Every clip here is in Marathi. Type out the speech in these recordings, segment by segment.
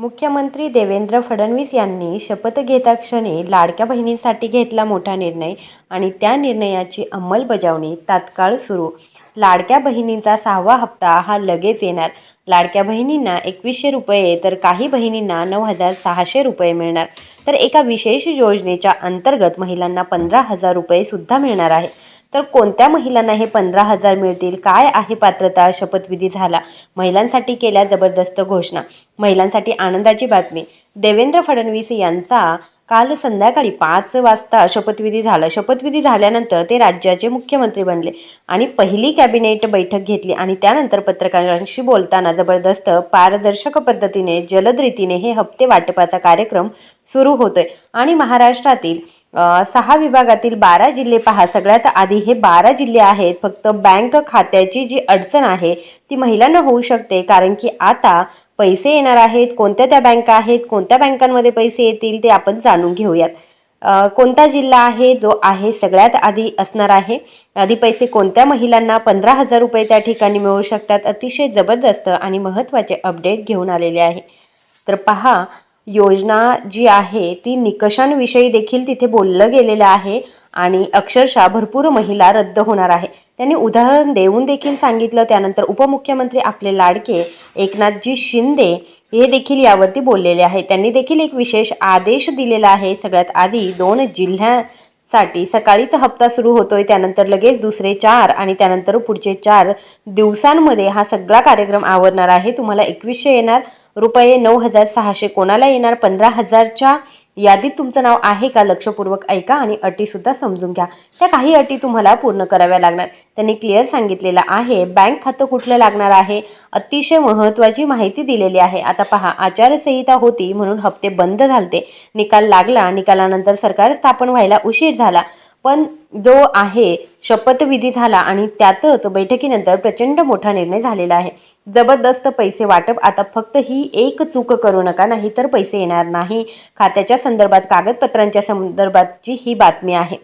मुख्यमंत्री देवेंद्र फडणवीस यांनी शपथ घेताक्षणी लाडक्या बहिणींसाठी घेतला मोठा निर्णय आणि त्या निर्णयाची अंमलबजावणी तात्काळ सुरू. लाडक्या बहिणींचा सहावा हप्ता हा लगेच येणार. लाडक्या बहिणींना एकवीसशे रुपये तर काही बहिणींना नऊ हजार सहाशे रुपये मिळणार. तर एका विशेष योजनेच्या अंतर्गत महिलांना पंधरा हजार रुपये सुद्धा मिळणार आहे. तर कोणत्या महिलांना हे पंधरा हजार मिळतील? काय आहे पात्रता? शपथविधी झाला. महिलांसाठी केल्या जबरदस्त घोषणा. महिलांसाठी आनंदाची बातमी. देवेंद्र फडणवीस यांचा काल संध्याकाळी पाच वाजता शपथविधी झाला. शपथविधी झाल्यानंतर ते राज्याचे मुख्यमंत्री बनले आणि पहिली कॅबिनेट बैठक घेतली आणि त्यानंतर पत्रकारांशी बोलताना जबरदस्त पारदर्शक पद्धतीने जलद रीतीने हे हप्ते वाटपाचा कार्यक्रम सुरू होतोय. आणि महाराष्ट्रातील सहा विभागातील बारा जिल्हे पहा. सगळ्यात आधी हे बारा जिल्हे आहेत. फक्त बँक खात्याची जी अडचण आहे ती महिलांना होऊ शकते. कारण की आता पैसे येणार आहेत. कोणत्या त्या बँका आहेत? कोणत्या बँकांमध्ये पैसे येतील? ते आपण जाणून घेऊयात. कोणता जिल्हा आहे? जो आहे सगळ्यात आधी असणार आहे. आधी पैसे कोणत्या महिलांना पंधरा हजार रुपये त्या ठिकाणी मिळू शकतात? अतिशय जबरदस्त आणि महत्त्वाचे अपडेट घेऊन आलेले आहे. तर पहा योजना जी आहे ती निकषांविषयी देखील तिथे बोललं गेलेलं आहे आणि अक्षरशः भरपूर महिला रद्द होणार आहे. त्यांनी उदाहरण देऊन देखील सांगितलं. त्यानंतर उपमुख्यमंत्री आपले लाडके एकनाथजी शिंदे हे देखील यावरती बोललेले आहे त्यांनी देखील एक विशेष आदेश दिलेला आहे. सगळ्यात आधी दोन जिल्ह्यासाठी सकाळीचा हप्ता सुरू होतोय. त्यानंतर लगेच दुसरे चार आणि त्यानंतर पुढचे चार दिवसांमध्ये हा सगळा कार्यक्रम आवरणार आहे. तुम्हाला एकवीसशे येणार. रुपये नऊ हजार सहाशे कोणाला येणार? पंधरा हजारच्या यादीत तुमचं नाव आहे का? लक्षपूर्वक ऐका आणि अटीसुद्धा समजून घ्या. त्या काही अटी तुम्हाला पूर्ण कराव्या लागणार. त्यांनी क्लिअर सांगितलेलं आहे. बँक खातं कुठलं लागणार आहे? अतिशय महत्त्वाची माहिती दिलेली आहे. आता पहा आचारसंहिता होती म्हणून हप्ते बंद झालते. निकाल लागला. निकालानंतर सरकार स्थापन व्हायला उशीर झाला. पण जो आहे शपथविधी झाला आणि त्यातच बैठकीनंतर प्रचंड मोठा निर्णय झालेला आहे. जबरदस्त पैसे वाटप आता फक्त ही एक चूक करू नका नाही तर पैसे येणार नाही. खात्याच्या संदर्भात कागदपत्रांच्या संदर्भातची ही बातमी आहे.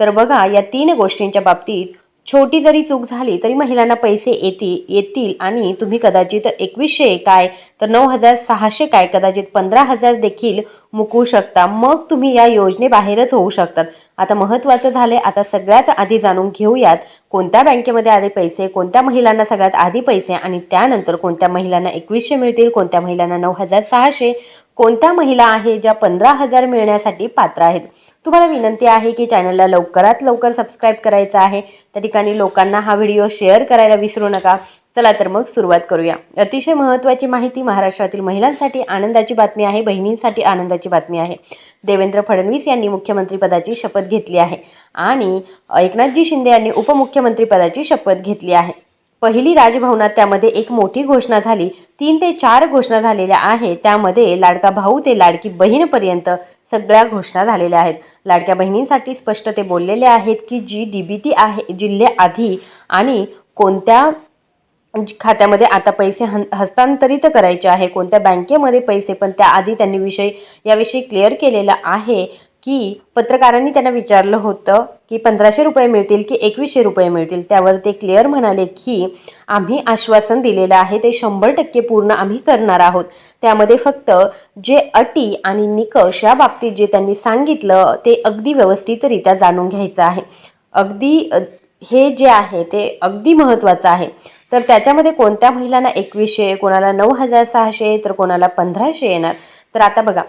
तर बघा या तीन गोष्टींच्या बाबतीत छोटी जरी चूक झाली तरी महिलांना पैसे येतील येतील आणि तुम्ही कदाचित एकवीसशे काय तर नऊ हजार सहाशे काय कदाचित पंधरा हजार देखील मुकवू शकता. मग तुम्ही या योजनेबाहेरच होऊ शकतात. आता महत्त्वाचं झालंय आता सगळ्यात आधी जाणून घेऊयात कोणत्या बँकेमध्ये आधी पैसे कोणत्या महिलांना सगळ्यात आधी पैसे आणि त्यानंतर कोणत्या महिलांना एकवीसशे मिळतील कोणत्या महिलांना नऊ हजार सहाशे कोणत्या महिला आहे ज्या पंधरा हजार मिळण्यासाठी पात्र आहेत. तुम्हाला विनंती आहे की चॅनलला लवकरात लवकर सबस्क्राईब करायचं आहे. त्या ठिकाणी लोकांना हा व्हिडिओ शेअर करायला विसरू नका. चला तर मग सुरुवात करूया. अतिशय महत्त्वाची माहिती महाराष्ट्रातील महिलांसाठी आनंदाची बातमी आहे बहिणींसाठी आनंदाची बातमी आहे. देवेंद्र फडणवीस यांनी मुख्यमंत्रीपदाची शपथ घेतली आहे आणि एकनाथजी शिंदे यांनी उपमुख्यमंत्रीपदाची शपथ घेतली आहे. पहिली राजभवनात त्यामध्ये एक मोठी घोषणा झाली. तीन ते चार घोषणा झालेल्या आहेत. त्यामध्ये लाडका भाऊ ते लाडकी बहीणपर्यंत सगळ्या घोषणा झालेल्या आहेत. लाडक्या बहिणींसाठी स्पष्ट ते बोललेले आहेत की जी डी बी टी आहे जिल्हे आधी आणि कोणत्या खात्यामध्ये आता पैसे हं हस्तांतरित करायचे आहे कोणत्या बँकेमध्ये पैसे पण त्याआधी त्यांनी विषय याविषयी क्लिअर केलेलं आहे. की पत्रकारांनी त्यांना विचारलं होतं की पंधराशे रुपये मिळतील की एकवीसशे रुपये मिळतील? त्यावर ते क्लिअर म्हणाले की आम्ही आश्वासन दिलेलं आहे ते शंभर टक्के पूर्ण आम्ही करणार आहोत. त्यामध्ये फक्त जे अटी आणि निकष या बाबतीत जे त्यांनी सांगितलं ते अगदी व्यवस्थितरित्या जाणून घ्यायचं आहे. अगदी हे जे आहे ते अगदी महत्त्वाचं आहे. तर त्याच्यामध्ये कोणत्या महिलांना एकवीसशे कोणाला नऊ हजार सहाशे तर कोणाला पंधराशे येणार? तर आता बघा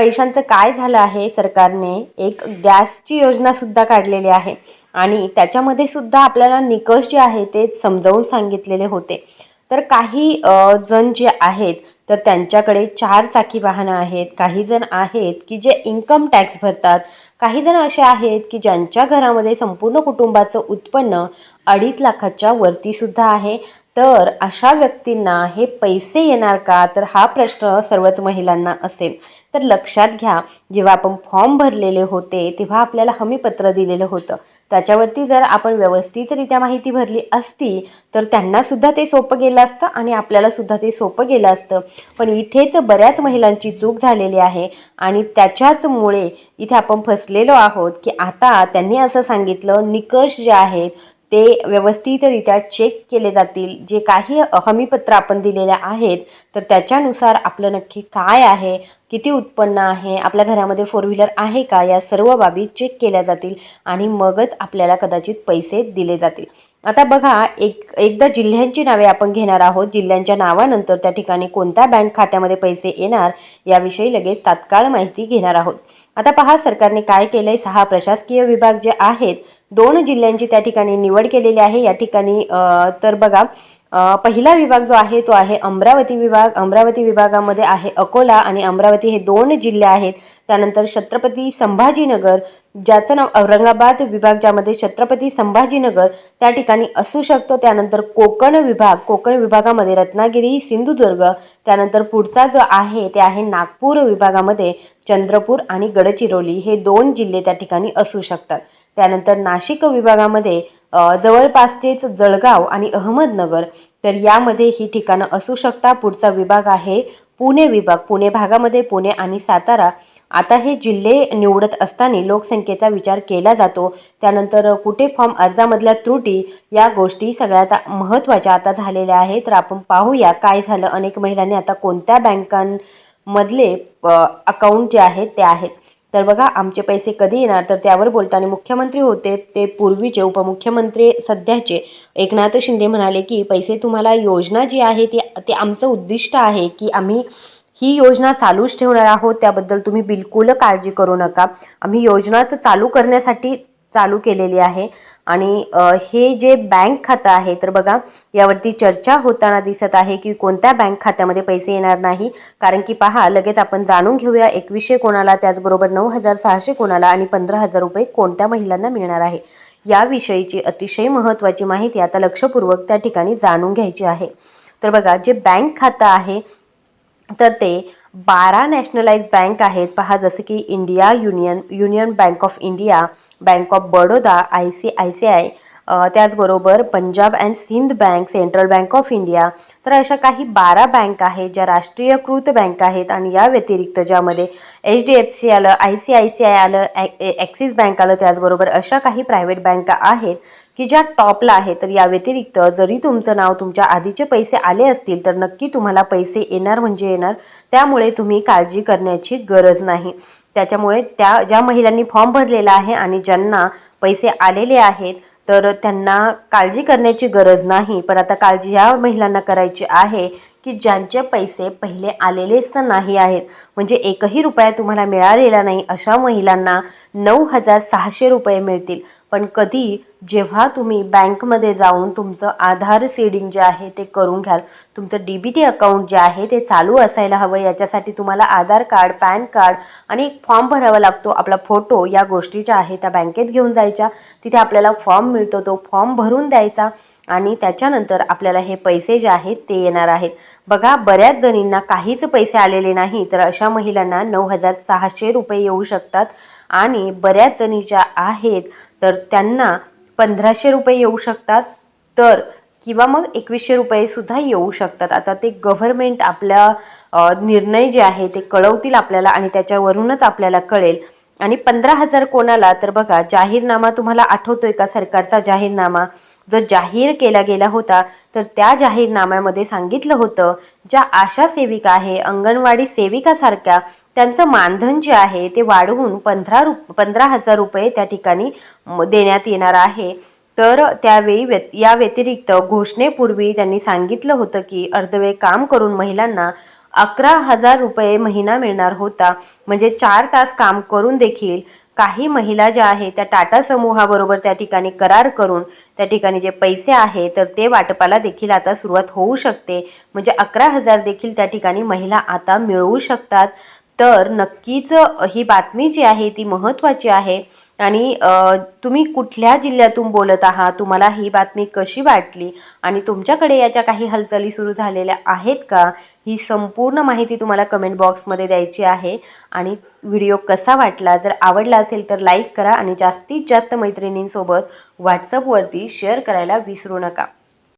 पैशांचं काय झालं आहे? सरकारने एक गॅसची योजना सुद्धा काढलेली आहे. आणि त्याच्यामध्ये सुद्धा आपल्याला निकष जे आहे ते समजावून सांगितलेले होते. तर काही जण जे आहेत तर त्यांच्याकडे चार चाकी वाहनं आहेत. काही जण आहेत की जे इन्कम टॅक्स भरतात. काही जण असे आहेत की ज्यांच्या घरामध्ये संपूर्ण कुटुंबाचं उत्पन्न अडीच लाखाच्या वरती सुद्धा आहे. तर अशा व्यक्तींना हे पैसे येणार का? तर हा प्रश्न सर्वच महिलांना असेल. तर लक्षात घ्या जेव्हा आपण फॉर्म भरलेले होते तेव्हा आपल्याला हमीपत्र दिलेलं होतं. त्याच्यावरती जर आपण व्यवस्थितरित्या माहिती भरली असती तर त्यांनासुद्धा ते सोपं गेलं असतं आणि आपल्यालासुद्धा ते सोपं गेलं असतं. पण इथेच बऱ्याच महिलांची चूक झालेली आहे आणि त्याच्याचमुळे इथे आपण फसलेलो आहोत की आता त्यांनी असं सांगितलं निकष जे आहेत ते व्यवस्थितरित्या चेक केले जातील. जे काही हमीपत्र आपण दिलेले आहेत तर त्याच्यानुसार आपलं नक्की काय आहे किती उत्पन्न आहे? आपल्या घरामध्ये फोर व्हीलर आहे का? या सर्व बाबी चेक केल्या जातील आणि मगच आपल्याला कदाचित पैसे दिले जातील. आता बघा एक एकदा जिल्ह्यांची नावे आपण घेणार आहोत. जिल्ह्यांच्या नावानंतर त्या ठिकाणी कोणत्या बँक खात्यामध्ये पैसे येणार याविषयी लगेच तात्काळ माहिती घेणार आहोत. आता पहा सरकारने काय केलंय? सहा प्रशासकीय विभाग जे आहेत दोन जिल्ह्यांची त्या ठिकाणी निवड केलेली आहे. या ठिकाणी तर बघा पहिला विभाग जो आहे तो आहे अमरावती विभाग. अमरावती विभागामध्ये आहे अकोला आणि अमरावती हे दोन जिल्हे आहेत. त्यानंतर छत्रपती संभाजीनगर ज्याचं नाव औरंगाबाद विभाग ज्यामध्ये छत्रपती संभाजीनगर त्या ठिकाणी असू शकतं. त्यानंतर कोकण विभाग कोकण विभागामध्ये रत्नागिरी सिंधुदुर्ग. त्यानंतर पुढचा जो आहे ते आहे नागपूर विभागामध्ये चंद्रपूर आणि गडचिरोली. हे दोन जिल्हे त्या ठिकाणी असू शकतात. त्यानंतर नाशिक विभागामध्ये जवळपासचेच जळगाव आणि अहमदनगर तर यामध्ये ही ठिकाणं असू शकता. पुढचा विभाग आहे पुणे विभाग. पुणे भागामध्ये पुणे आणि सातारा. आता हे जिल्हे निवडत असताना लोकसंख्येचा विचार केला जातो. त्यानंतर कुठे फॉर्म अर्जामधल्या त्रुटी या गोष्टी सगळ्यात महत्त्वाच्या आता झालेल्या आहेत. तर आपण पाहूया काय झालं. अनेक महिलांनी आता कोणत्या बँकांमधले अकाउंट जे आहेत ते आहेत. तर बघा आमचे पैसे कधी येणार? तर त्यावर बोलताना मुख्यमंत्री होते ते पूर्वीचे उपमुख्यमंत्री सध्याचे एकनाथ शिंदे म्हणाले की पैसे तुम्हाला योजना जी आहे ती ते आमचं उद्दिष्ट आहे की आम्ही ही योजना चालूच ठेवणार आहोत. त्याबद्दल तुम्ही बिलकुल काळजी करू नका. आम्ही योजनाच चालू करण्यासाठी चालू केलेली आहे. आणि हे जे बँक खातं आहे तर बघा यावरती चर्चा होताना दिसत आहे की कोणत्या बँक खात्यामध्ये पैसे येणार नाही. कारण की पहा लगेच आपण जाणून घेऊया एकवीसशे कोणाला त्याचबरोबर नऊ हजार सहाशे कोणाला आणि पंधरा हजार रुपये कोणत्या महिलांना मिळणार आहे. याविषयीची अतिशय महत्त्वाची माहिती आता लक्षपूर्वक त्या ठिकाणी जाणून घ्यायची आहे. तर बघा जे बँक खातं आहे तर ते बारा नॅशनलाइज बँक आहेत. पहा जसं की India union union bank of India bank of Baroda I C I C I त्याचबरोबर Punjab and Sind bank central bank of India. तर अशा काही बारा बँक आहेत ज्या राष्ट्रीयकृत बँक आहेत आणि या व्यतिरिक्त ज्यामध्ये एच डी एफ सी आलं I C I C I आलं ॲक्सिस बँक आलं त्याचबरोबर अशा काही प्रायव्हेट बँका आहेत की ज्या टॉपला आहे तर या व्यतिरिक्त जरी तुमचं नाव तुमच्या आधीचे पैसे आले असतील तर नक्की तुम्हाला पैसे येणार म्हणजे येणार. त्यामुळे तुम्ही काळजी करण्याची गरज नाही. त्याच्यामुळे त्या ज्या महिलांनी फॉर्म भरलेला आहे आणि ज्यांना पैसे आलेले आहेत तर त्यांना काळजी करण्याची गरज नाही. पण आता काळजी या महिलांना करायची आहे की ज्यांचे पैसे पहिले आलेलेच नाही आहेत. म्हणजे एकही रुपया तुम्हाला मिळालेला नाही अशा महिलांना नऊ हजार सहाशे रुपये मिळतील. पण कधी जेव्हा तुम्ही बँकमध्ये जाऊन तुमचं आधार सीडिंग जे आहे ते करून घ्याल तुमचं डी बी टी अकाउंट जे आहे ते चालू असायला हवं याच्यासाठी तुम्हाला आधार कार्ड पॅन कार्ड आणि एक फॉर्म भरावा लागतो. आपला फोटो या गोष्टी ज्या आहे त्या बँकेत घेऊन जायच्या. तिथे आपल्याला फॉर्म मिळतो तो फॉर्म भरून द्यायचा आणि त्याच्यानंतर आपल्याला हे पैसे जे आहेत ते येणार आहेत. बघा बऱ्याच जणींना काहीच पैसे आलेले नाही तर अशा महिलांना नऊ हजार सहाशे रुपये येऊ शकतात. आणि बऱ्याच जणी ज्या आहेत तर त्यांना पंधराशे रुपये येऊ शकतात तर किंवा मग एकवीसशे रुपयेसुद्धा येऊ शकतात. आता ते गव्हर्मेंट आपल्या निर्णय जे आहे ते कळवतील आपल्याला आणि त्याच्यावरूनच आपल्याला कळेल. आणि पंधरा हजार कोणाला तर बघा जाहीरनामा तुम्हाला आठवतोय का सरकारचा जाहीरनामा? जो जाहीर केला गेला होता तर त्या जाहीरनाम्यामध्ये सांगितलं होतं ज्या आशा सेविका आहे अंगणवाडी सेविकासारख्या त्यांचं मानधन जे आहे ते वाढवून पंधरा रु पंधरा हजार रुपये त्या ठिकाणी म- देण्यात येणार आहे. तर त्यावेळी व्य या व्यतिरिक्त घोषणेपूर्वी त्यांनी सांगितलं होतं की अर्धवेळ काम करून महिलांना अकरा हजार रुपये महिना मिळणार होता. म्हणजे चार तास काम करून देखील काही महिला ज्या आहेत त्या टाटा समूहाबरोबर त्या ठिकाणी करार करून त्या ठिकाणी जे पैसे आहे तर ते वाटपाला देखील आता सुरुवात होऊ शकते. म्हणजे अकरा हजार देखील त्या ठिकाणी महिला आता मिळवू शकतात. तर नक्कीच ही बातमी जी आहे ती महत्त्वाची आहे. आणि तुम्ही कुठल्या जिल्ह्यातून बोलत आहात तुम्हाला ही बातमी कशी वाटली आणि तुमच्याकडे याच्या काही हालचाली सुरू झालेल्या आहेत का ही संपूर्ण माहिती तुम्हाला कमेंट बॉक्समध्ये द्यायची आहे. आणि व्हिडिओ कसा वाटला जर आवडला असेल तर लाईक करा आणि जास्तीत जास्त मैत्रिणींसोबत व्हॉट्सअपवरती शेअर करायला विसरू नका.